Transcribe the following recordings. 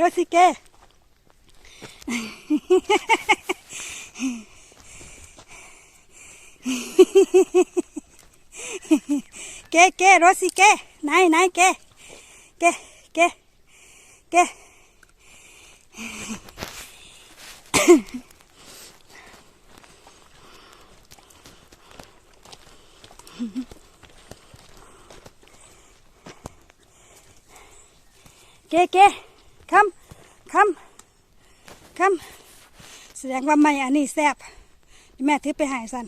เกโรสิเกเกเกโรสิเกไห คำคำคำแสดงว่าไม่อันนี้แซ่บแม่ถือไปหายสัน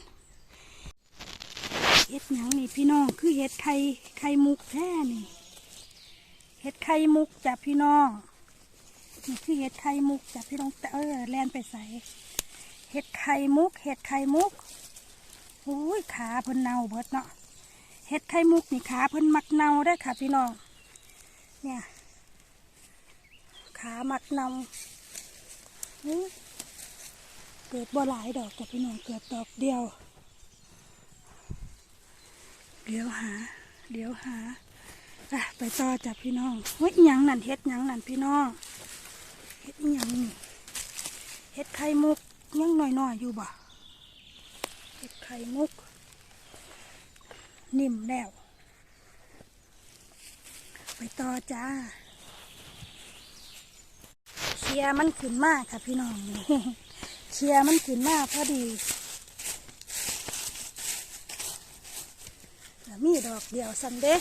เห็ดหยังนี่พี่น้องคือเห็ดไข่ไข่มุกแท้นี่เห็ดไข่มุกจ้ะพี่น้องนี่คือเห็ดไข่มุกจ้ะพี่น้องแต่เออแลนไปใส่เห็ดไข่มุกเห็ดไข่มุกโอ้ยขาเพิ่นเน่าเบิดเนาะเห็ดไข่มุกนี่ขาเพิ่นมักเน่าได้ค่ะ พี่น้องเนี่ย ขามักนาอุ๊ยเกิดบ่หลายดอกกับพี่น้องเกิดดอกเดียว เดี๋ยวหา เดี๋ยวหาอะไปต่อจับพี่น้องเฮ้ยยังนั่นเฮ็ดยังนั่นพี่น้องเฮ็ดยังนี่เฮ็ดไข่มุกยังน้อยๆอยู่บ่เฮ็ดไข่มุก นิ่มแล้ว ไปต่อจ้า ลียมันขึ้นมากค่ะพี่น้องนี่เคลียมันขึ้นมากพอดีมีดอกเดียวสันเด้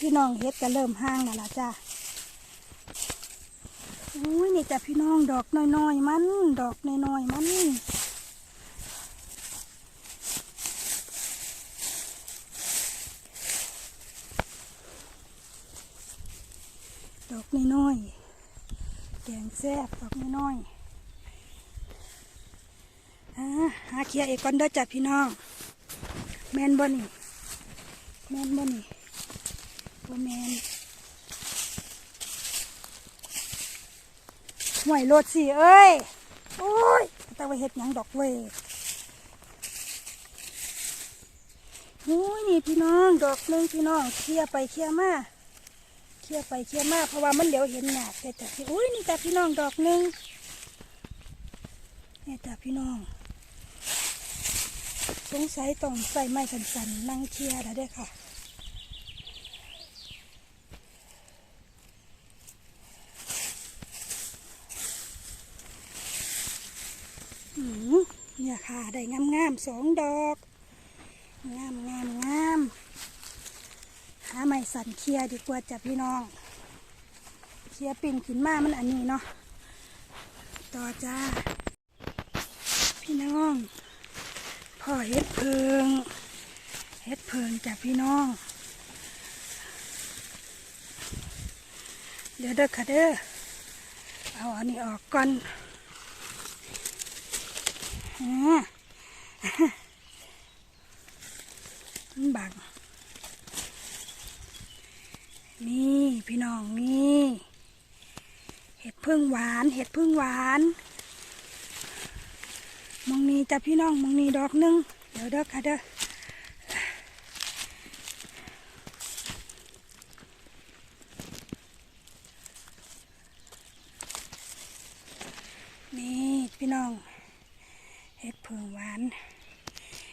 พี่น้องเฮ็ดก็เริ่มห้างแล้วล่ะจ้าอุ้ยนี่จ้ะพี่น้องดอกน้อยๆมัน ดอกน้อยๆมันดอกน้อยๆ แกงแซ่บดอกน้อยๆอ่าหาเคียเอกก่อนเด้อจ้ะพี่น้อง แมนบ่นี่แมนบ่นี่บ่แมนห่วยโลดสิเอ้ยโอ้ยแต่ว่าเฮ็ดหยังดอกเว้ยโอ้ยนี่พี่น้องดอกหนึงพี่น้องเคลียไปเคลียมา เคลียไปเคลียมากเพราะว่ามันเหลียวเห็นหยาแต่จ้ะพี่อุ้ยนี่จ้ะพี่น้องดอกหนึ่งนี่จ้ะพี่น้อง สงสัยต้องใส่ไม้สันๆนั่งเคลียร์แล้วเด้ค่ะอืมเนี่ยค่ะ ได้งามๆสองดอก งามงามงาม หาไม้สันเคลียดีกว่าจ้ะพี่น้อง เคลียปิ่นขึ้นมามันอันนี้เนาะต่อจ้า พี่น้องพ่อเฮ็ดเพิงเฮ็ดเพิงจากพี่น้อง เดี๋ยวเด้อค่ะเด้อเอาอันนี้ออกก่อนอ่ามันบัง นี่พี่น้องนี่ เห็ดพึ่งหวาน เห็ดพึ่งหวานมองนี้จ้ะพี่น้องมองนี้ดอกหนึง เดี๋ยวเด้อค่ะเด้อนี่พี่น้อง เห็ดพึ่งหวาน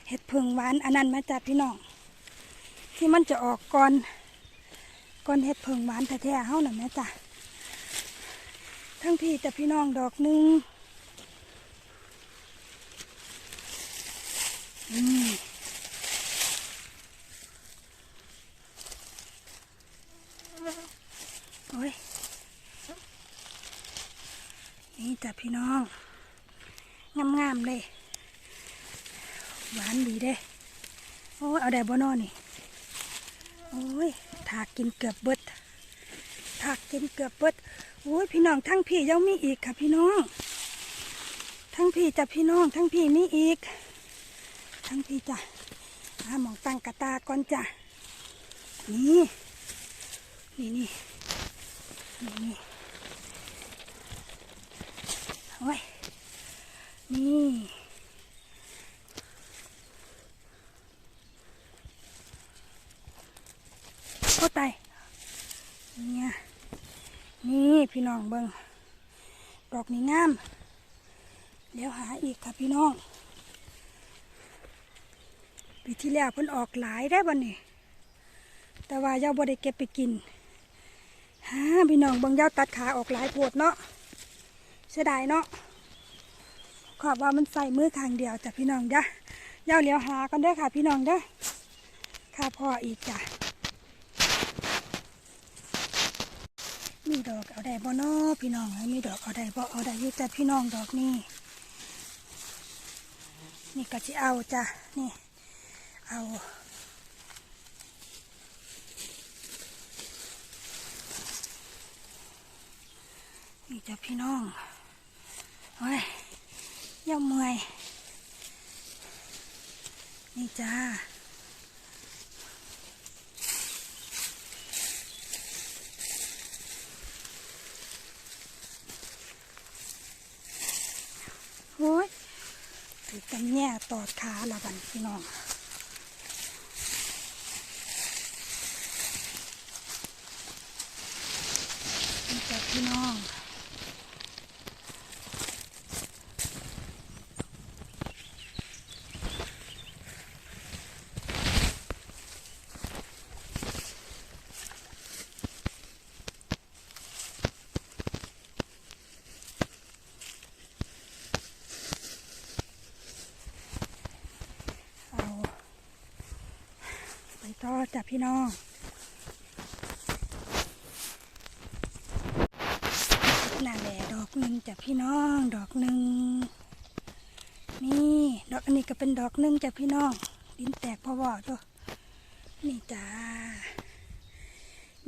เห็ดพึ่งหวานอันนั้นมาจ้ะพี่น้อง ที่มันจะออกก่อน ก้อนเห็ดเพิงหวานแท้ๆเฮาน่ะแม่จ้ะทั้งพี่แต่พี่น้องดอกหนึ่งอืมโอ้ย นี่จ้ะพี่น้อง งามๆเลย หวานดีเด้ โอ้ย เอาได้บ่นอนี่ โอ้ย ถากกินเกือบเบิดถากกินเกือบเบิดโอ้ยพี่น้องทั้งพี่ยังมีอีกค่ะพี่น้อง ทั้งพี่จ้ะพี่น้อง ทั้งพี่มีอีก ทั้งพี่จ้ะหาหมองตั้งกระตาก่อนจ้ะนี่นี่นี่นี่นี่โอ้ยนี่ โอ้ตายเนี่ยนี่พี่น้องเบิงดอกนี้งามเดี๋ยวหาอีกค่ะพี่น้องปีที่แล้วเพิ่นออกหลายได้บ่นี่แต่ว่าเจ้าบ่ได้เก็บไปกินฮาพี่น้องเบิงเจ้าตัดขาออกหลายโพดเนาะเสียดายเนาะขอบว่ามันใส่มือข้างเดียวจ้ะพี่น้องจ้ะเจ้าเหลียวหากันเด้ค่ะพี่น้องเด้อค่ะพ่ออีกจ้ะ มีดอกเอาได้บ่นาะพี่น้องมีดอกเอาได้บ่เอาได้ยู่จ้ะพี่น้องดอกนี่นี่ก็สิเอาจ้ะนี่เอานี่จ้ะพี่น้องเฮ้ยย่าเมื่อยนี่จ้า โอ้ยถือ กันแง่ตอดขาละบันพี่น้อง นี่จ้ะพี่น้อง เอาไปต่อจ้ะ พี่น้องนั่นแหละดอกหนึ่งจ้ะพี่น้อง ดอกหนึ่งนี่ดอกอันนี้ก็เป็นดอกหนึ่งจ้ะพี่น้อง ดินแตกพอบอกจ้ะนี่จ้า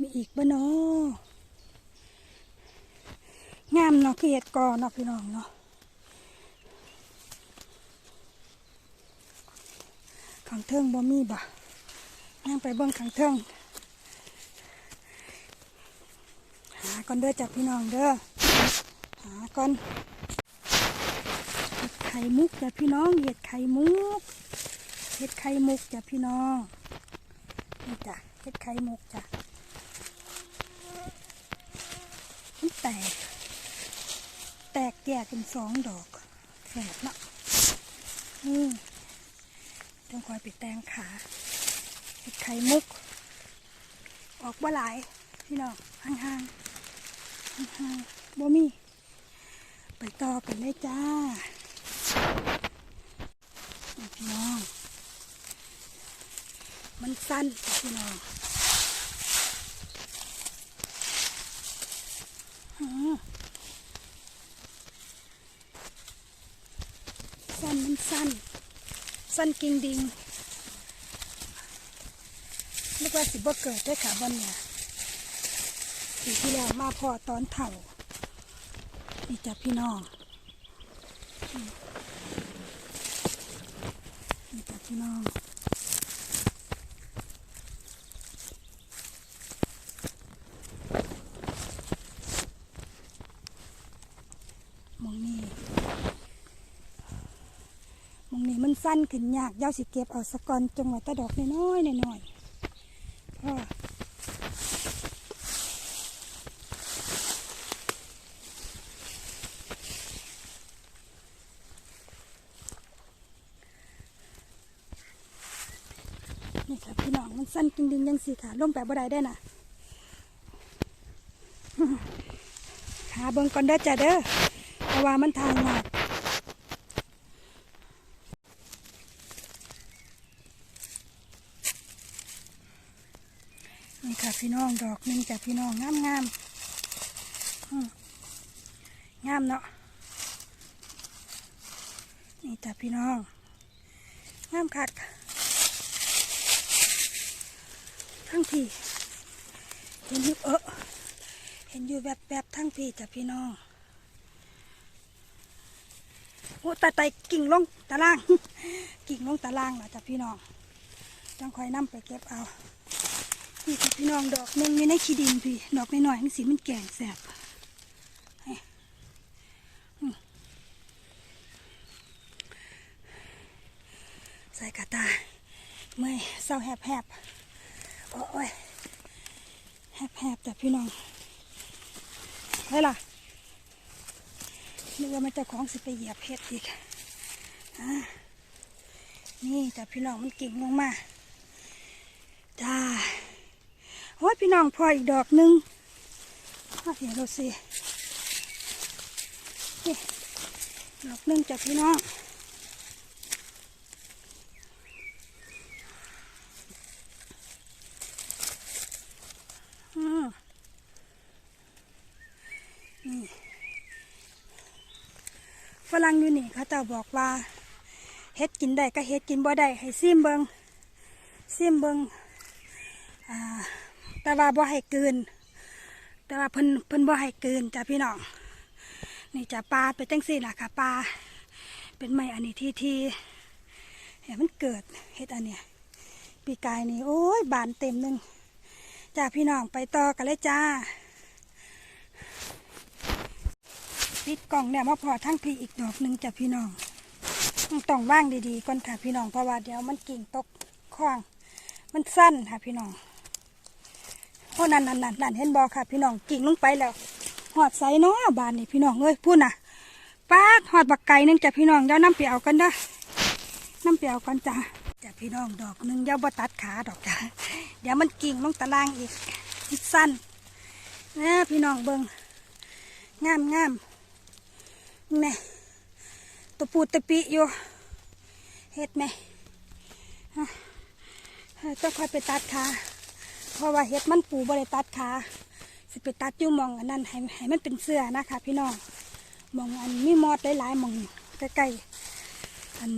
มีอีกบ่เนาะงามเนาะคือเห็ดกอเนาะพี่น้องเนาะขังเทิงบ่มีบ่ นั่งไปเบิ่งขังเทิงหาก่อนเด้อจ้ะพี่น้องเด้อหาก่อนเห็ดไข่มุกจ้ะพี่น้องเห็ดไข่มุกเห็ดไข่มุกจ้ะพี่น้องนี่จ้ะเห็ดไข่มุกจ้ะมันแตก แตกแยกเป็นสองดอกแฝดเนาะนี่ต้องคอยไปแตงขา ไข่มุก ออกบ่หลายพี่น้องห่างๆห่างๆบ่มีไปต่อกันเลยจ้าพี่น้อง มันสั้นพี่น้องสั้นมันสั้น สั้นกิ่งดิง ว่าสิบ่เกิดได้ค่ะบนเนี่ยปีที่แล้วมาพอตอนเถ่านี่จ้ะพี่น้องนี่จ้ะพี่น้องมองนี่มองนี่มันสั้นขึ้นยากยาสิเก็บเอาสะกอนจงหวะตะดอกน้อยๆหน่อยๆพ่อนี่ค่ะ พี่น้นสั้นจริงยังสีขาล่มแบบบ่ได้ได้น่ะขาเบิ่งก่อนเด้อจ้ะเด้อเพราะว่ามันทางยากนี่ค่ะพี่น้องดอกหนึ่งจ้ะพี่น้องงามงามงามเนาะนี่จ้ะพี่น้องงามคัก พี่ เห็นอยู่เออเห็นอยู่แบบแบบทั้งพี่จ้ะพี่น้องโอ้ตาไตกิ่งลงตาราง กิ่งลงตารางล่ะจ้ะพี่น้องจังคอยนํไปเก็บเอานี่จ้ะพี่น้องดอกนึงอยู่ในขี้ดินพี่ ดอกน้อยๆนี่สีมันแก่แสบใส่กระตาเมื่อยเศร้าแหบๆ โอ้ยแหบๆจ้ะพี่น้องไว้ล่ะนึกว่ามันจ้าของสิไปเหยียบเห็ดอีกอนี่จ้ะพี่น้องมันกิ่งลงมาจ้าโอ้ยพี่น้องพออีกดอกหนึงอะเดี๋ยวเราสิดอกหนึงจ้ะพี่น้องอืมนี่ฝรั่งอยู่นี่เขาเจ้า บอกว่าเฮ็ดกินได้ก็เฮ็ดกินบ่ได้ให้ซิมเบิงซิมเบิงแต่ว่าบ่ให้เกิน แต่ว่าเพิ่นเพิ่นบ่ให้เกินจ้ะพี่น้องนี่จะปลาเป็นจังซี่ล่ะค่ะปลาเป็นไม้อันนี้ที่ที่เห็นมันเกิดเฮ็ดอันเนี้ยปีกายนี่โอ้ยบานเต็มหนึ่งจ้าพี่น้องไปต่อกันเลยจ้า ปิดกล่องเนี่ยมาพอทั้งพีอีกดอกหนึ่งจ้ะพี่น้องต้องว่างดีๆก่อนค่ะพี่น้องเพราะว่าเดี๋ยวมันกิ่งตกคว้าง มันสั้นค่ะพี่น้องเพราะนั่นนั่นนั่นนั่นเห็นบอค่ะ พี่น้องกิ่งลงไปแล้วหอดใสเนาะบานนี่พี่น้องเอ้ยพูดนะป้าหอดบักไก่หนึงจ้ะพี่น้องเดี๋ยวน้ำเปียวกันเด้อน้ำเปียวกันจ้ะจ้ะพี่น้องดอกหนึงเดี๋ยวบตัดขาดอกจ้ะเดี๋ยวมันกิ่งลงตารางอีกสั้นนะพี่น้องเบิงงามงาม นี่ตัวปูตะปิอยู่เฮ็ดไหมฮะต้องคอยไปตัดขาเพราะว่าเฮ็ดมันปูบ่ได้ตัดขาสิไปตัดยู่มองอันนั้นให้ให้มันเป็นเสื้อนะคะ พี่น้องมองอันมีมอดหลายๆมองใกล้ๆอัน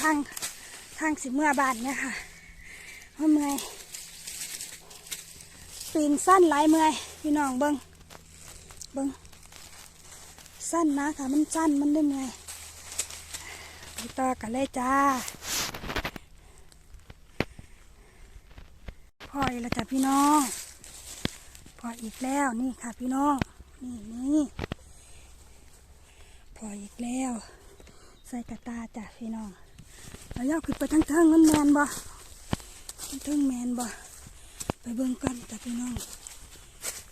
ทางทางสิเมื่อบานเนี่ยค่ะเพราะเมื่อยปีนสั้นหลายเมื่อยพี่น้องเบิงเบิง สั้นนะค่ะมันสั้นมันได้เมื่อยไปต่อกันเลยจ้าพ่อยแล้วจ้ะพี่น้องพออีกแล้วนี่ค่ะพี่น้องนี่นี่พออีกแล้ว ใส่กระตาจ้ะพี่น้องเราย่อขึ้นไปทั้งเทิงมันแมนบ่ทั้งเทิงแมนบ่ไปเบิ่งกันจ้ะพี่น้อง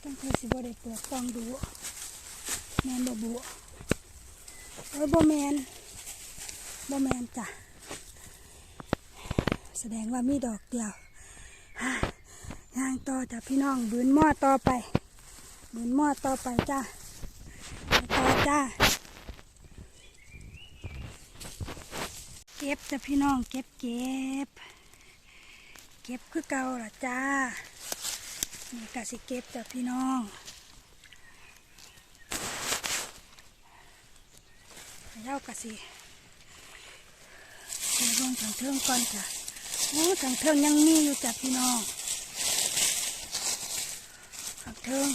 ตั้งใจสิบ่ได้เปิดกล้องดู แมนบ่บุเอ้ยบ่แมนบ่แมนจ้ะ แสดงว่ามีดอกเดียวย่างต่อจ้ะพี่น้องบืนหม้อต่อไป บืนหม้อต่อไปจ้าไปต่อจ้าเก็บจ้ะพี่น้องเก็บเก็บ เก็บคือเก่าล่ะจ้านี่กะสิเก็บจ้ะพี่น้อง เล่ากะสิไปลงทางเทิงก่อนจ้ะโอ้ทางเทิงยังมีอยู่จ้ะพี่น้องผักเทิง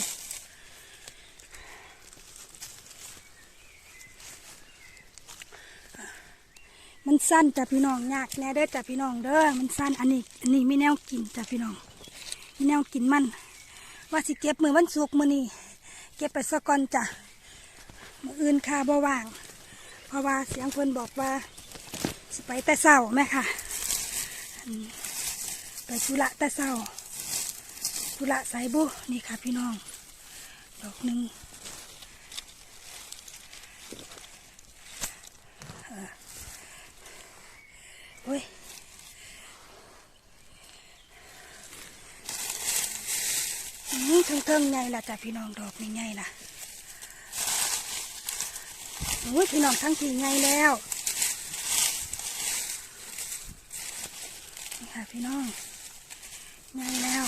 มันสั้นจ้ะพี่น้องยากแน่เด้อจ้ะพี่น้องเด้อมันสั้นอันนี้อันนี้ไม่แนวกินจ้ะพี่น้องมีแนวกินมัน ว่าสิเก็บมือวันศุกมือนี้เก็บไปสะก่อนจ้ะมืออื่นคาบ่ว่าง ราะว่าเสียงเพิ่นบอกว่าสไปแต่เศร้าไหมค่ะไปธุระแต่เศร้ากุละสายบุนี่ค่ะพี่น้อง ดอกหนึ่งเออโอ้ยนี่ทั้งๆไงล่ะจ้ะพี่น้องดอกนี่ไงล่ะ อ้ยพี่น้องทั้งทีไงแล้วนี่ค่ะพี่น้องไงแล้ว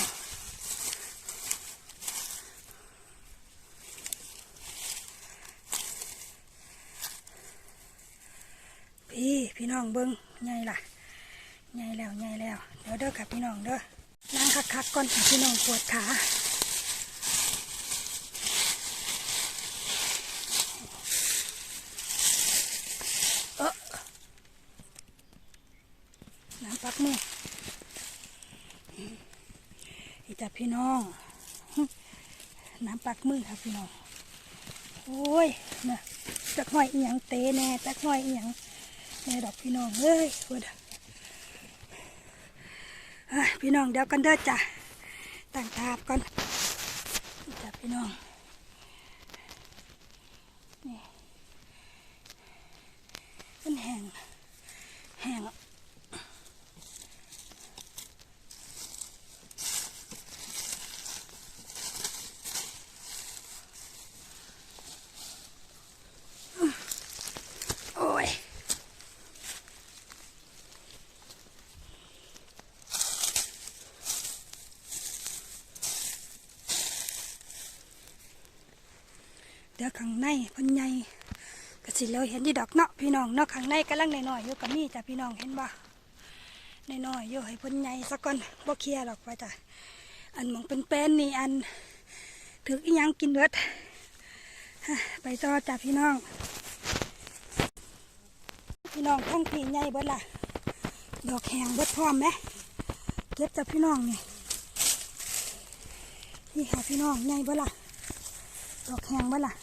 พี่พี่น้องเบิ้งไงล่ะไงแล้วไงแล้วเดี๋ยวเด้อค่ะพี่น้องเด้อนั่งคักๆก่อนค่ะพี่น้องปวดขาเออน้ำปักมืออีจับ พี่น้อง น้ำปักมือค่ะพี่น้อง โอ้ยนะจักหน่อยอียงเตะแน่จักหน่อยอียงแน่ดอกพี่น้องเอ้ยพูดพี่น้องเดี๋ยวกันเด้อจ้ะตั้งทาบก่อนจ้ะพี่น้องนี่มันแห้งแห้งโอ้ย เดี๋ยวข้างในเพันใหญ่ก็สิเราเห็นที่ดอกเนาะพี่น้องเนาะข้างในกำลังน้อยๆอยู่กับนี่จ้ะพี่น้องเห็นบ่น้อยๆอยู่ให้พันใหญ่สักก่อนบ่เคลียร์หรอกว่าจ้ะอันมองเป็นแป้นนี่อันถืออียังกินเบิดไปต่อจ้ะพี่น้อง พี่น้องทั้งพี่ใหญ่เบิดล่ะดอกแหงเบิดพร้อมไหมเก็บจ้ะพี่น้องนี่นี่ค่ะพี่น้องใหญ่เบิดล่ะดอกแห้งบ่ล่ะ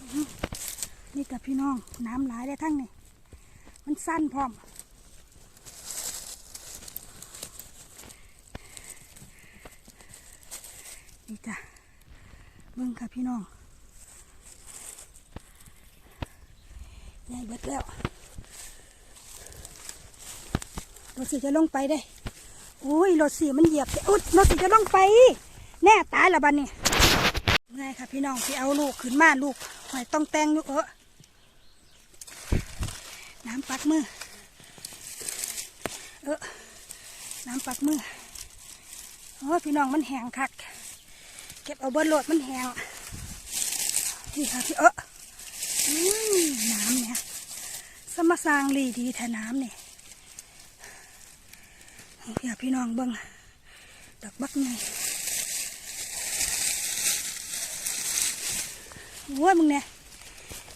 อื้อหือ กับพี่น้อง น้ำหลายได้ทั้งนี่มันสั้นพร้อม นี่จ้ะเบิ่งค่ะพี่น้องใหญ่เบิดแล้วรถสิจะลงไปได้โอ้ยรถสีมันเหยียบอุดรถสีจะต้องไป แน่ตายละบันนี่ไงค่ะพี่น้องที่เอาลูกขึ้นมาลูกหอยต้องแต่งลูกเออ น้ำปักมือ เออน้ำปักมือโอ้ยพี่น้องมันแหงคัก เก็บเอาเบิร์โหลดมันแหงนี่ค่ะพี่เอออน้ำเนี่ยสมสร้างลีดีแทน้ำเนี่ยพี่พี่น้องเบิ้งดอกบักไงโอ้ยมึงเนี่ย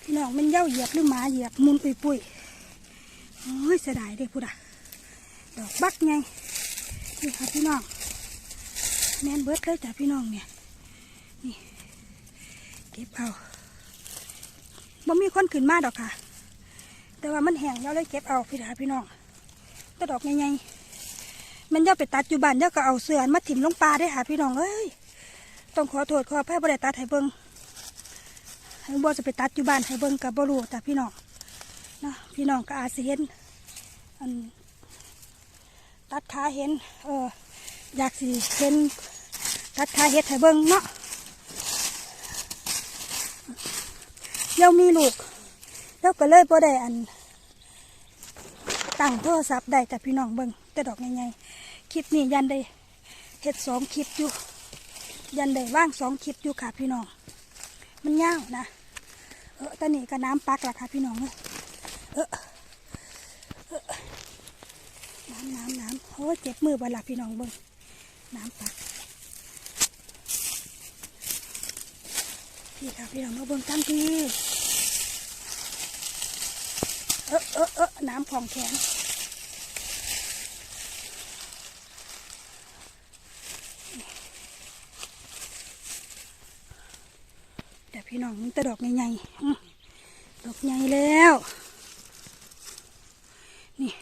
พี่น้องมันเย่าเหยียบหรือหมาเหยียบมุนปุยปุย อ้ยเสียดายเด็กพูดอะดอกบักไงนี่ค่ะพี่น้องแมนเบิร์ดเลยจ้ะพี่น้องเนี่ยนี่เก็บเอาบ่มีคนขึ้นมาดอกค่ะ แต่ว่ามันแห้งแล้วเลยเก็บเอาพี่ดาพี่น้องแต่ดอกใหญ่ๆมันย่าไปตัดอยู่บ้านย่าก็เอาเสือมาถิ่มลงปลาได้ค่ะพี่น้องเอ้ยต้องขอโทษขออภัยบ่ได้ตัดให้เบิงให้บ่จะไปตัดอยู่บ้านให้เบิ่งกับบ่รู้แต่พี่น้องนะพี่น้องก็อาจสิเห็น อันตัดขาเห็น เอออยากสิเห็นตัดขาเห็ดให้เบิ่งเนาะเดี๋ยวมีลูกแล้วก็เลยบ่ได้อันตั้งโทรศัพท์ได้แต่พี่น้องเบิ่งแต่ดอกใหญ่ๆคลิปนี้ยันได้เฮ็ดสองคลิปอยู่ยันได้ว่างสองคลิปอยู่ค่ะพี่น้อง มันยาวนะ เออตอนนี้ก็น้ำปักละค่ะพี่น้องเออำน้ำน้ำโอ้เจ็บมือบ่ละพี่น้องเบิ่งน้ำปักพี่ค่ะพี่น้องมาเบิ่งทั้งทีเออเออเออน้ำของแข็งแต่พี่น้องมันต่ดอกใหญ่ๆดอกใหญ่แล้ว นี่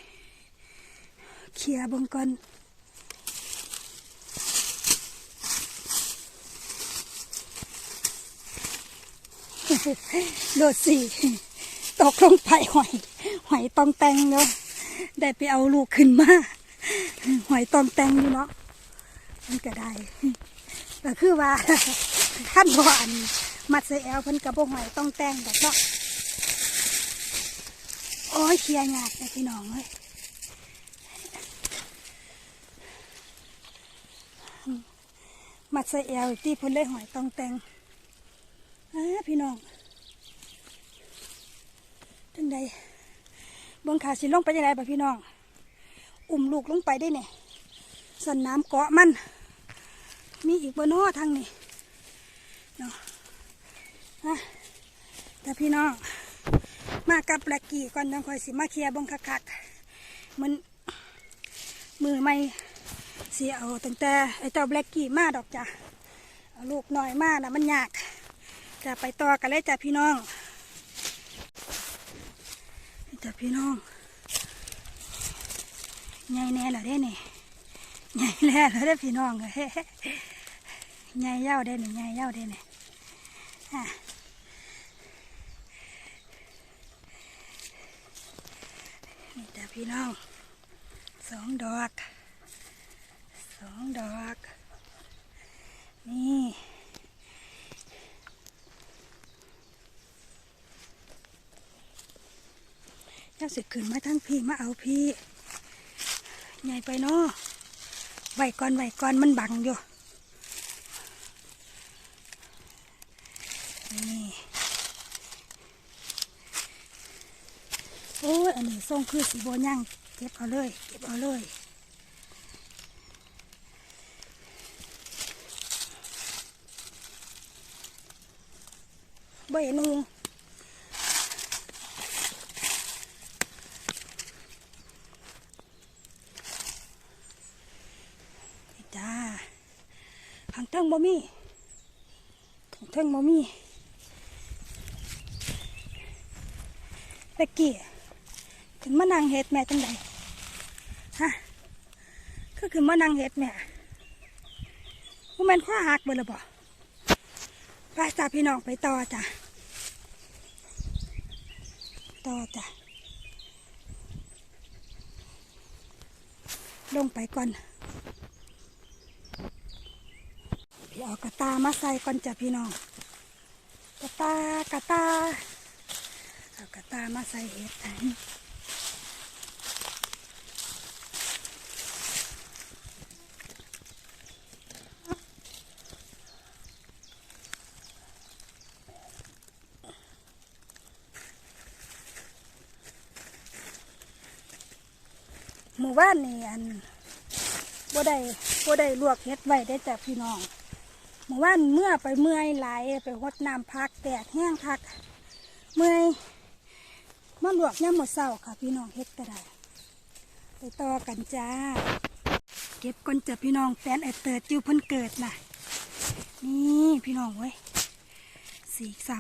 เค ลียร์เบงก่อนโดดสี่ตกลงไปหอย หอยตองแตงเนาะได้ไปเอาลูกขึ้นมา หอยตองแตงอยู่เนาะมันก็ได้ก็คือว่าขั้นบอันมัดใส่แอลเพิ่นกระโปหอยต้องแต่งแบบเนาะโอ้ยเคลียร์งาดเลยพี่น้องเลย มัดใส่แอลที่พิ่นเลยหอยต้องแต่งอ่าพี่น้องจังใดบงขาสิลงไปยังไงบ่พี่น้อง อุ้มลูกลงไปได้เนี่ยสันน้ำเกาะมัน มีอีกบนนอทางนี้เนาะอะแต่พี่น้อง มากับแบลกกี้ก่อนจังคอยสิมาเคลียร์บงคักๆมันมือไม่ เสียเอาตั้งแต่ไอ้เจ้าแบล็กกี้มาดอกจ้ะลูกหน่อยมากนะมันยากจะไปต่อกันเลยจ้ะพี่น้องจ้ะพี่น้องใหญ่แน่เหรอเด้เนี่ยใหญ่แล้วเหรอเด้พี่น้องเอ้ยใหญ่เย้าได้นี่ใหญ่เย้าได้นี่อะนี่จ้ะพี่น้องสองดอก สองดอก นี่เจ้าสิขึ้นมาทั้งพี่มาเอาพี่ ใหญ่ไปเนาะไหวก่อนไหวก่อนมันบังอยู่นี่โอ้ยอันนี้ส่งคือสีโบย่างเก็บเอาเลย เก็บเอาเลย บ่เห็นหุงจ้าทางเทิงบ่มีทางเทิงบ่มีตะกี้ขึ้นมานั่งเฮ็ดแม่จังไดฮะคือขึ้นมานั่งเฮ็ดแม่ว่าแม่นข้อหักเบิดและบ่ไปจ้าพี่น้องไปต่อจ้ะ ต่อจ้ะ ลงไปก่อนพี่เอากระตามาใส่ก่อนจ้ะพี่น้อง กระตากระตา เอากระตามาใส่เห็ดอันนี้หมู่บ้านนี่อันบ่ ได้บ่ได้ลวกเห็ดไว้ได้จ้ะพี่น้องเมื่อวานเมื่อไปเมื่อยไหลายไปหดน้ำพักแดดแห้งคัก เมื่อยมาลวกย่ำหมดเศร้าค่ะ พี่น้องเฮ็ดก็ได้ไปต่อกันจ้า เก็บก่อนจะพี่น้องแฟนไอเติร์ดจิ้วเพิ่นเกิดน่ะ นี่พี่น้องเว้ยสีกซ้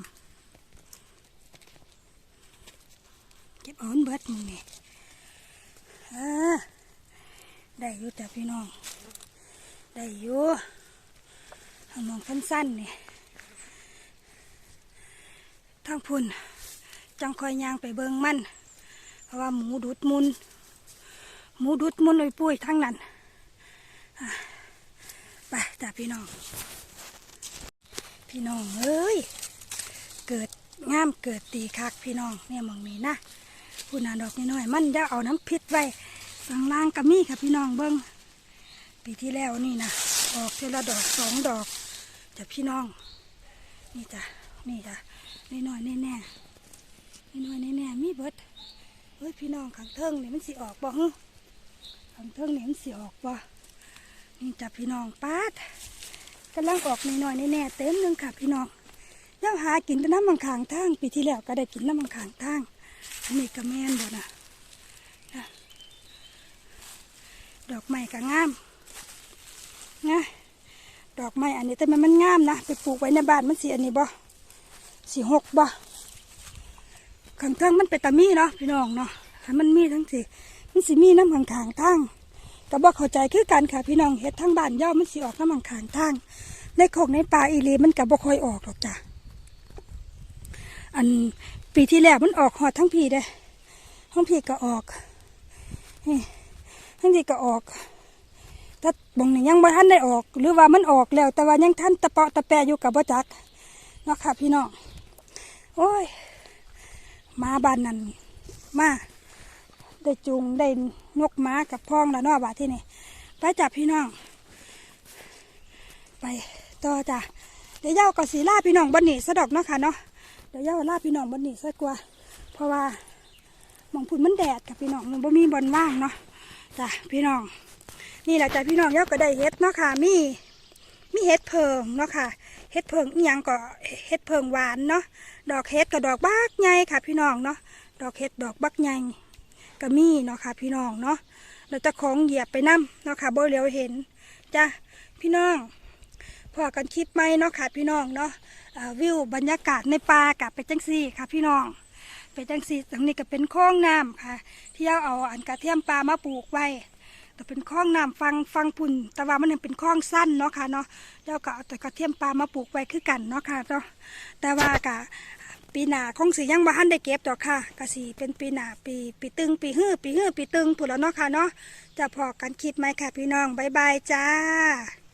ำเก็บเอาอันเบิดมึงนี่เออ ได้อยู่จ้ะพี่น้อง ได้อยู่ทางมองสั้นๆนี่ทางพุ่นจังคอยยางไปเบิงมัน เพราะว่าหมูดูดมุน หมูดูดมุนเลยปุ้ยทั้งนั้นไปจ้าพี่น้อง พี่น้องเอ้ย เกิดงามเกิดตีคักพี่น้องเนี่ยมองนี้นะผู้นาดอกน้อยมันจะเอาน้ำพิษไว้ ข้างล่างกระมี่ค่ะพี่น้องเบิ้งปีที่แล้วนี่นะออกเทละดอกสองดอกจะพี่น้อง นี่จ้ะนี่จ้ะน้อยน้อยแน่แน่น้อยน้อยแน่ๆมีเบิดเฮ้ยพี่น้องขังเทิงเนี่มันสิออกบ่ขังเทิงเนี่มันสิออกบ่นี่จ้ะพี่น้องปาดกำลังออกน้อยน้อยแน่แน่ๆเต็มหนึงค่ะพี่น้องย่าหากินแต่น้ำมังขางทางปีที่แล้วก็ได้กินน้ำมังขางทางอันนี้ก็แมนบ่นะนะ ดอกไม้ก็งามนะดอกไม้อันนี้แต่มันมันงามนะไปปลูกไว้ในบ้านมันสีอันนี้บ่สีหกบ่ข้างทางมันเป็นตะมีเนาะพี่น้องเนาะถ้มันมีทั้งสี่มันสีมีน้ำข้างขางๆทางก็บ่เข้าใจคือกันค่ะพี่น้องเฮ็ดทั้งบ้านย่อมันสีออกน้ำข้างขางๆทางในโคกในป่าอีหลีมันก็บ่ค่อยออกหรอกจ้ะอันปีที่แล้วมันออกหอดทั้งพีเด้ทั้งพีก็ออกนี่ ทั้งพีก็ออกถ้าบงนี่ยังบ่ทันได้ออก หรือว่ามันออกแล้ว แต่ว่ายังท่านตะเปาะตะแปะอยู่กับบ่จักเนาะค่ะพี่น้องโอ้ยมาบ้านนั้นมาได้จูงได้นกม้ากับพ้องแล้วเนาะบาดที่นี่ไปจับพี่น้อง ไปต่อจ้ะเดี๋ยวเย้าก็สีล่าพี่น้องบนนี่สะดอกเนาะค่ะเนาะเดี๋ยวเย้าล่าพี่น้องบนนี่ซะกว่า เพราะว่ามองพุ่นมันแดดกับพี่น้องมันบ่มีบอลว่างเนาะ จ้ะพี่น้อง นี่แหละจ้ะพี่น้องเย้าก็ได้เฮ็ดเนาะค่ะมีมีเฮ็ดเพิงเนาะค่ะเฮ็ดเพิงอีหยังก็เฮ็ดเพิงหวานเนาะดอกเฮ็ดกับดอกบักใหญ่ค่ะ พี่น้องเนาะดอกเฮ็ดดอกบักใหญ่ก็มีเนาะค่ะ พี่น้องเนาะเราจะของเหยียบไปนํเนาะค่ะบ่เหลียวเห็นจ้ะพี่น้องพอกันคลิปไหมเนาะค่ะ พี่น้องเนาะวิวบรรยากาศในป่ากับไปจังซี่ค่ะ พี่น้อง ไปจังซี่ตรงนี้ก็เป็นคลองน้ำค่ะ ที่เอาเอาอันกระเทียมปลามาปลูกไว้แต่เป็นคลองน้ำฟังฟังพุ่น แต่ว่ามันยังเป็นคลองสั้นเนาะค่ะเนาะแล้วก็เอาแต่กระเทียมปลามาปลูกไว้คือกันเนาะค่ะเนาะแต่ว่ากะปีหนาคงสิยังบ่ทันได้เก็บดอกค่ะก็สิเป็นปีหนาปี ปีตึง ปีฮื้อปีฮื้อปีตึงพุ่นแล้วเนาะค่ะเนาะจะพอกันคิดไหมค่ะพี่น้องบายบายจ้า